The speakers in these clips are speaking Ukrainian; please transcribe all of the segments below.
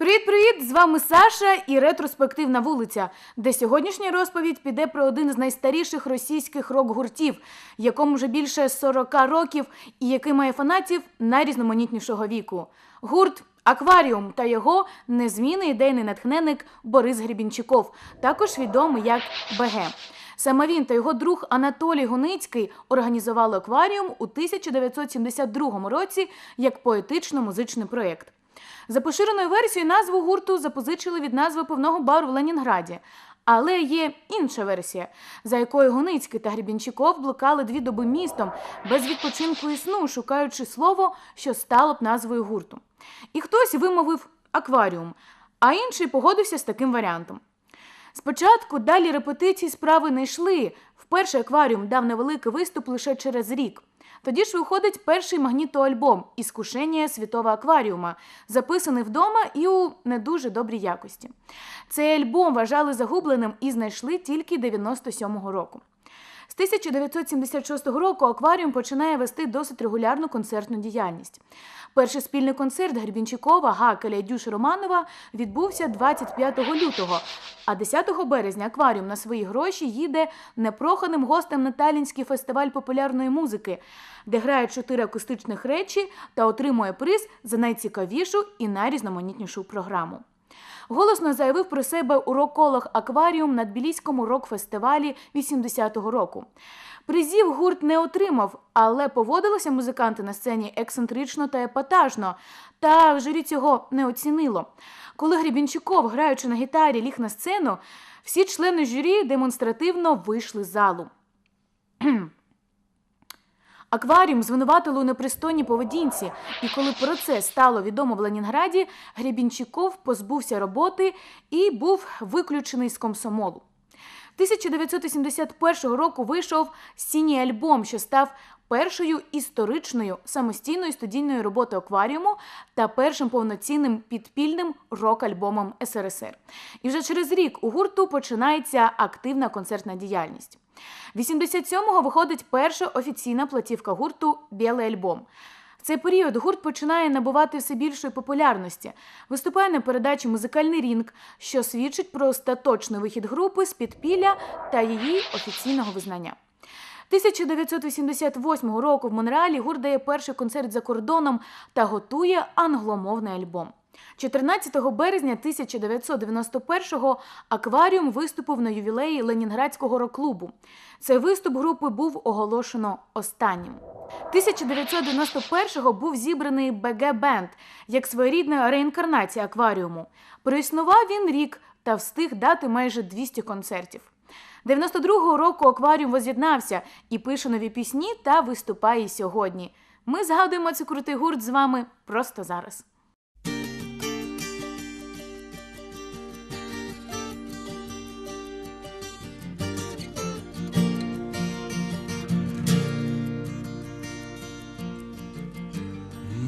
Привіт-привіт! З вами Саша і ретроспективна вулиця, де сьогоднішня розповідь піде про один з найстаріших російських рок-гуртів, якому вже більше 40 років і який має фанатів найрізноманітнішого віку. Гурт Акваріум та його незмінний ідейний натхненник Борис Гребінчиков, також відомий як БГ. Саме він та його друг Анатолій Гуницький організували акваріум у 1972 році як поетично-музичний проєкт. За поширеною версією назву гурту запозичили від назви пивного бару в Ленінграді. Але є інша версія, за якою Гуницький та Гребінчиков блукали дві доби містом без відпочинку і сну, шукаючи слово, що стало б назвою гурту. І хтось вимовив акваріум, а інший погодився з таким варіантом. Спочатку далі репетиції справи не йшли. Вперше акваріум дав невеликий виступ лише через рік. Тоді ж виходить перший магнітоальбом Іскушення світового акваріума, записаний вдома і у не дуже добрій якості. Цей альбом вважали загубленим і знайшли тільки 97-го року. З 1976 року акваріум починає вести досить регулярну концертну діяльність. Перший спільний концерт Гребінчикова, Гакеля і Дюші Романова відбувся 25 лютого, а 10 березня акваріум на свої гроші їде непроханим гостем на Талінський фестиваль популярної музики, де грає чотири акустичних речі та отримує приз за найцікавішу і найрізноманітнішу програму. Голосно заявив про себе у рок-колах Акваріум на Тбіліському рок-фестивалі 80-го року. Призів гурт не отримав, але поводилися музиканти на сцені ексцентрично та епатажно, та журі цього не оцінило. Коли Гребінчуков, граючи на гітарі, ліг на сцену, всі члени журі демонстративно вийшли з залу. Акваріум звинуватили у непристойній поведінці, і коли про це стало відомо в Ленінграді, Гребінчиков позбувся роботи і був виключений з комсомолу. 1981 року вийшов сіній альбом, що став першою історичною самостійною студійною роботою акваріуму та першим повноцінним підпільним рок-альбомом СРСР. І вже через рік у гурту починається активна концертна діяльність. 87-го виходить перша офіційна платівка гурту Білий альбом. В цей період гурт починає набувати все більшої популярності, виступає на передачі Музикальний рінг, що свідчить про остаточний вихід групи з підпілля та її офіційного визнання. 1988 року в Монреалі гурт дає перший концерт за кордоном та готує англомовний альбом. 14 березня 1991-го акваріум виступив на ювілеї Ленінградського рок-клубу. Цей виступ групи був оголошено останнім. 1991-го був зібраний БГ Бенд як своєрідна реінкарнація акваріуму. Проіснував він рік та встиг дати майже 200 концертів. 92-го року акваріум воз'єднався і пише нові пісні та виступає сьогодні. Ми згадуємо цей крутий гурт з вами просто зараз.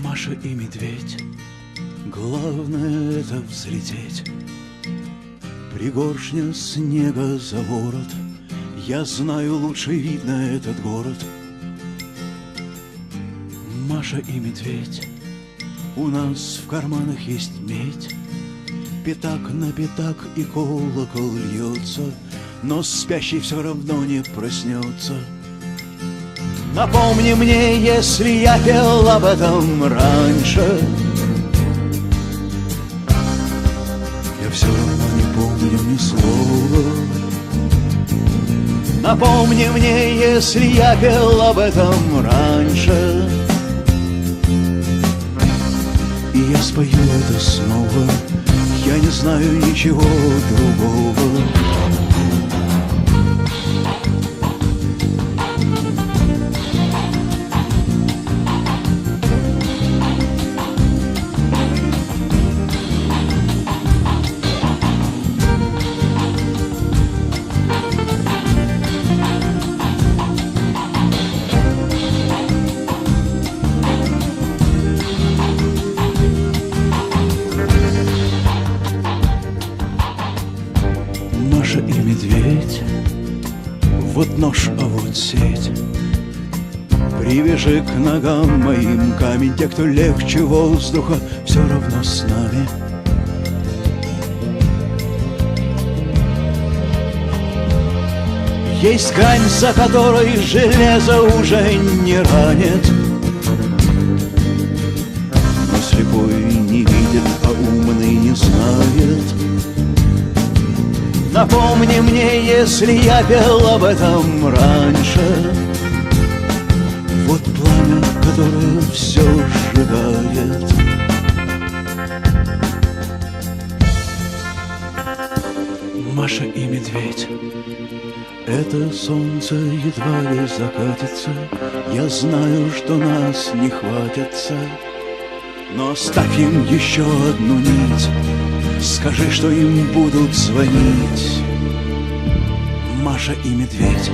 Маша и медведь, главное это взлететь. Пригоршня снега за ворот, я знаю, лучше видно этот город. Маша и медведь, у нас в карманах есть медь. Пятак на пятак и колокол льется, но спящий все равно не проснется. Напомни мне, если я пел об этом раньше Я все равно ни слова. Напомни мне, если я пел об этом раньше. И я спою это снова. Я не знаю ничего другого вот нож, а вот сеть. Привяжи к ногам моим камень Те, кто легче воздуха, все равно с нами. Есть грань, за которой железо уже не ранит — Напомни мне, если я пел об этом раньше. Вот пламя, которое все сжигает. Маша и медведь. Это солнце едва ли закатится. Я знаю, что нас не хватится. Но оставь им еще одну нить Скажи, что им будут звонить. Маша и медведь